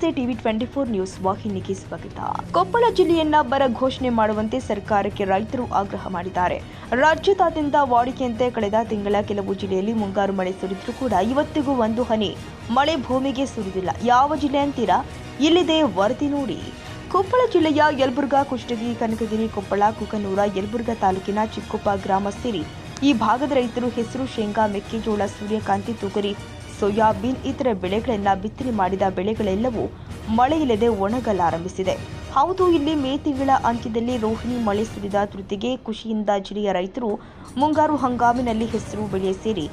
TV twenty four news ವಾಹಿನಿಗೆ ಸ್ವಾಗತ. ಕೊಪ್ಪಳ ಜಿಲ್ಲೆಯನ್ನ ಬರ ಘೋಷಣೆ ಮಾಡುವಂತೆ ಸರ್ಕಾರಕ್ಕೆ ರೈತರು ಆಗ್ರಹ ಮಾಡಿದ್ದಾರೆ. ರಾಜ್ಯದಾದ್ಯಂತ ವಾಡಿಕೆಯಂತೆ ಕಳೆದ ತಿಂಗಳ ಕೆಲವು ಜಿಲ್ಲೆಯಲ್ಲಿ ಮುಂಗಾರು ಮಳೆ ಸುರಿದ್ರೂ ಕೂಡ ಇವತ್ತಿಗೂ ಒಂದು ಹನಿ. ಮಳೆ ಭೂಮಿಗೆ ಸುರಿದಿಲ್ಲ. ಯಾವ ಜಿಲ್ಲೆ ಅಂತೀರಾ? ಇಲ್ಲಿದೆ ವರದಿ ನೋಡಿ. ಕೊಪ್ಪಳ ಜಿಲ್ಲೆಯ ಯಲಬುರ್ಗಾ, ಕುಷ್ಟಗಿ, ಕನಕಗಿರಿ, ಕೊಪ್ಪಳ, ಕುಕನೂರ, ಯಲಬುರ್ಗಾ ತಾಲೂಕಿನ ಚಿಕ್ಕೊಪ್ಪ ಗ್ರಾಮ ಸೇರಿ ಈ ಭಾಗದ ರೈತರು ಹೆಸರು, ಶೇಂಗಾ, ಮೆಕ್ಕೆಜೋಳ, ಸೂರ್ಯಕಾಂತಿ, ತೊಗರಿ ಸೋಯಾಬೀನ್, ಇತರೆ ಬೆಳೆಗಳನ್ನ ಬಿತ್ತನೆ ಮಾಡಿದ ಬೆಳೆಗಳೆಲ್ಲವೂ ಮಳೆ ಇಲ್ಲದೆ ಒಣಗಲಾರಂಭಿಸಿದೆ. ಹೌದು, ಇಲ್ಲಿ ಮೇ ತಿಂಗಳ ಅಂತ್ಯದಲ್ಲಿ ರೋಹಿಣಿ ಮಳೆ ಸುರಿದ ತೃತಿಗೆ ಖುಷಿಯಿಂದ ಜಿಲ್ಲೆಯ ರೈತರು ಮುಂಗಾರು ಹಂಗಾಮಿನಲ್ಲಿ ಹೆಸರು ಬೆಳೆ ಸೇರಿ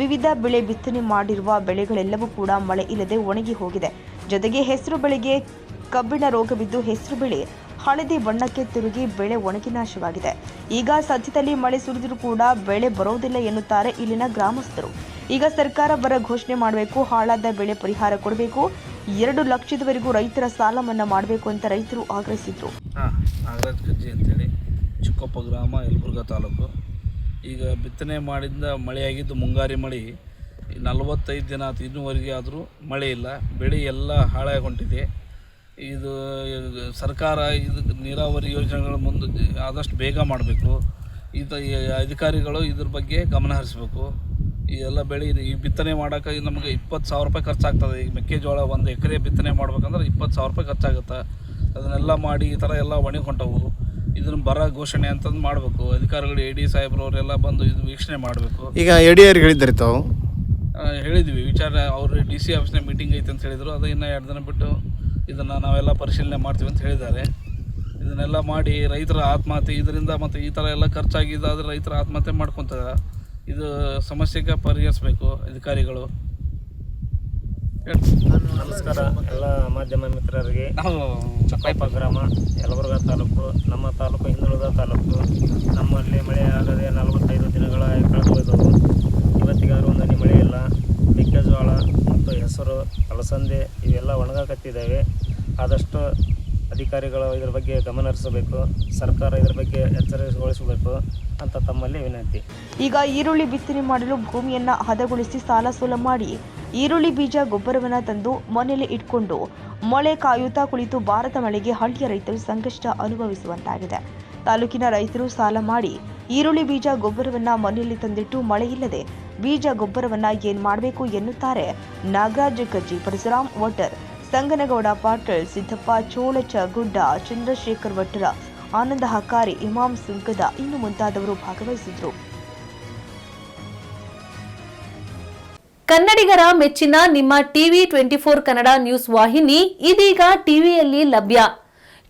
ವಿವಿಧ ಬೆಳೆ ಬಿತ್ತನೆ ಮಾಡಿರುವ ಬೆಳೆಗಳೆಲ್ಲವೂ ಕೂಡ ಮಳೆ ಇಲ್ಲದೆ ಒಣಗಿ ಹೋಗಿದೆ. ಜೊತೆಗೆ ಹೆಸರು ಬೆಳೆಗೆ ಕಬ್ಬಿಣ ರೋಗ ಬಿದ್ದು ಹೆಸರು ಬೆಳೆ ಹಳದಿ ಬಣ್ಣಕ್ಕೆ ತಿರುಗಿ ಬೆಳೆ ಒಣಗಿ ನಾಶವಾಗಿದೆ. ಈಗ ಸದ್ಯದಲ್ಲಿ ಮಳೆ ಸುರಿದರೂ ಕೂಡ ಬೆಳೆ ಬರೋದಿಲ್ಲ ಎನ್ನುತ್ತಾರೆ ಇಲ್ಲಿನ ಗ್ರಾಮಸ್ಥರು. ಈಗ ಸರ್ಕಾರ ಬರ ಘೋಷಣೆ ಮಾಡಬೇಕು, ಹಾಳಾದ ಬೆಳೆ ಪರಿಹಾರ ಕೊಡಬೇಕು, ಎರಡು ಲಕ್ಷದವರೆಗೂ ರೈತರ ಸಾಲ ಮನ್ನಾ ಮಾಡಬೇಕು ಅಂತ ರೈತರು ಆಗ್ರಹಿಸಿದ್ರು. ಅಂತೇಳಿ, ಚಿಕ್ಕಪ್ಪ ಗ್ರಾಮ, ಯಲಬುರ್ಗಾ ತಾಲೂಕು. ಈಗ ಬಿತ್ತನೆ ಮಾಡಿದ ಮಳೆಯಾಗಿದ್ದು ಮುಂಗಾರಿ ಮಳೆ. ನಲವತ್ತೈದು ದಿನ ಆಯ್ತು ಇನ್ನೂವರೆಗೆ ಆದರೂ ಮಳೆ ಇಲ್ಲ. ಬೆಳೆ ಎಲ್ಲ ಹಾಳಾಗಿ ಹೊಂಟಿದೆ. ಇದು ಸರ್ಕಾರ ಇದು ನೀರಾವರಿ ಯೋಜನೆಗಳ ಮುಂದೆ ಆದಷ್ಟು ಬೇಗ ಮಾಡಬೇಕು. ಇದು ಈ ಅಧಿಕಾರಿಗಳು ಇದ್ರ ಬಗ್ಗೆ ಗಮನ ಹರಿಸ್ಬೇಕು. ಈ ಎಲ್ಲ ಬೆಳೆ ಈ ಬಿತ್ತನೆ ಮಾಡೋಕೆ ನಮಗೆ ಇಪ್ಪತ್ತು ಸಾವಿರ ರೂಪಾಯಿ ಖರ್ಚಾಗ್ತದೆ. ಈಗ ಮೆಕ್ಕೆಜೋಳ ಒಂದು ಎಕರೆ ಬಿತ್ತನೆ ಮಾಡ್ಬೇಕಂದ್ರೆ ಇಪ್ಪತ್ತು ಸಾವಿರ ರೂಪಾಯಿ ಖರ್ಚಾಗುತ್ತೆ. ಅದನ್ನೆಲ್ಲ ಮಾಡಿ ಈ ಥರ ಎಲ್ಲ ಹೊಂಟವು ಇದನ್ನು ಬರ ಘೋಷಣೆ ಅಂತಂದು ಮಾಡಬೇಕು. ಅಧಿಕಾರಿಗಳು ಎ ಡಿ ಸಾಹೇಬ್ರವರೆಲ್ಲ ಬಂದು ಇದು ವೀಕ್ಷಣೆ ಮಾಡಬೇಕು. ಈಗ ಎ ಡಿ ಆರ್ ಹೇಳಿದ್ದಾರೆ ತಾವು? ಹೇಳಿದ್ವಿ. ವಿಚಾರ ಅವರು ಡಿ ಸಿ ಆಫೀಸ್ನ ಮೀಟಿಂಗ್ ಐತೆ ಅಂತ ಹೇಳಿದರು. ಅದು ಇನ್ನೂ ಎರಡು ದಿನ ಬಿಟ್ಟು ಇದನ್ನು ನಾವೆಲ್ಲ ಪರಿಶೀಲನೆ ಮಾಡ್ತೀವಿ ಅಂತ ಹೇಳಿದ್ದಾರೆ. ಇದನ್ನೆಲ್ಲ ಮಾಡಿ ರೈತರ ಆತ್ಮಹತ್ಯೆ ಇದರಿಂದ ಮತ್ತು ಈ ಥರ ಎಲ್ಲ ಖರ್ಚಾಗಿದ್ದಾದ್ರೆ ರೈತರ ಆತ್ಮಹತ್ಯೆ ಮಾಡ್ಕೊತಾರೆ. ಇದು ಸಮಸ್ಯೆಗೆ ಪರಿಹರಿಸಬೇಕು ಅಧಿಕಾರಿಗಳು. ನಮಸ್ಕಾರ. ಎಲ್ಲ ಮಾಧ್ಯಮ ಮಿತ್ರರಿಗೆ. ಚಕ್ಕಪ್ಪ ಗ್ರಾಮ ಯಲಬುರ್ಗಾ ತಾಲೂಕು ನಮ್ಮ ತಾಲೂಕು ಹಿಂದುಳಿದ ತಾಲೂಕು ನಮ್ಮಲ್ಲಿ ಮಳೆ ಆಗದೆ ನಲವತ್ತೈದು ದಿನಗಳ ಕಳೆದು ಹೋದವು ಇವತ್ತಿಗಾದ್ರೂ ಒಂದು ಹನಿ ಮಳೆ ಇಲ್ಲ ಮೆಕ್ಕೆಜೋಳ ಮತ್ತು ಹೆಸರು ಅಲಸಂದೆ ಇವೆಲ್ಲ ಒಣಗಾಕತ್ತಿದ್ದಾವೆ. ಆದಷ್ಟು ಅಧಿಕಾರಿಗಳು ಇದ್ರ ಬಗ್ಗೆ ಗಮನ ಹರಿಸಬೇಕು. ಸರ್ಕಾರ ಇದ್ರ ಬಗ್ಗೆ ಎಚ್ಚರಿಕೆಗೊಳಿಸಬೇಕು ಅಂತ ತಮ್ಮಲ್ಲಿ ವಿನಂತಿ. ಈಗ ಈರುಳ್ಳಿ ಬಿತ್ತನೆ ಮಾಡಲು ಭೂಮಿಯನ್ನು ಹದಗೊಳಿಸಿ ಸಾಲ ಸೂಲ ಮಾಡಿ. ಈರುಳ್ಳಿ ಬೀಜ ಗೊಬ್ಬರವನ್ನ ತಂದು ಮನೆಯಲ್ಲಿ ಇಟ್ಕೊಂಡು ಮಳೆ ಕಾಯುತ್ತಾ ಕುಳಿತು ಭಾರತ ಮಳೆಗೆ ಹಳ್ಳಿಯ ರೈತರು ಸಂಕಷ್ಟ ಅನುಭವಿಸುವಂತಾಗಿದೆ. ತಾಲೂಕಿನ ರೈತರು ಸಾಲ ಮಾಡಿ ಈರುಳ್ಳಿ ಬೀಜ ಗೊಬ್ಬರವನ್ನ ಮನೆಯಲ್ಲಿ ತಂದಿಟ್ಟು ಮಳೆ ಇಲ್ಲದೆ ಬೀಜ ಗೊಬ್ಬರವನ್ನ ಏನ್ ಮಾಡಬೇಕು ಎನ್ನುತ್ತಾರೆ ನಾಗರಾಜ್ ಕಜ್ಜಿ ಪರಶುರಾಮ್ ವಟರ್, ಸಂಗನಗೌಡ, ಪಾಟೀಲ್, ಸಿದ್ದಪ್ಪ, ಚೋಳಚ, ಗುಡ್ಡ, ಚಂದ್ರಶೇಖರ್ ವಟರ, ಆನಂದ ಹಕಾರಿ ಇಮಾಮ್ ಸುಂಕದ ಇನ್ನು ಮುಂತಾದವರು ಭಾಗವಹಿಸಿದ್ರು. ಕನ್ನಡಿಗರ ಮೆಚ್ಚಿನ ನಿಮ್ಮ TV twenty four Kannada news ವಾಹಿನಿ ಇದೀಗ ಟಿವಿಯಲ್ಲಿ ಲಭ್ಯ.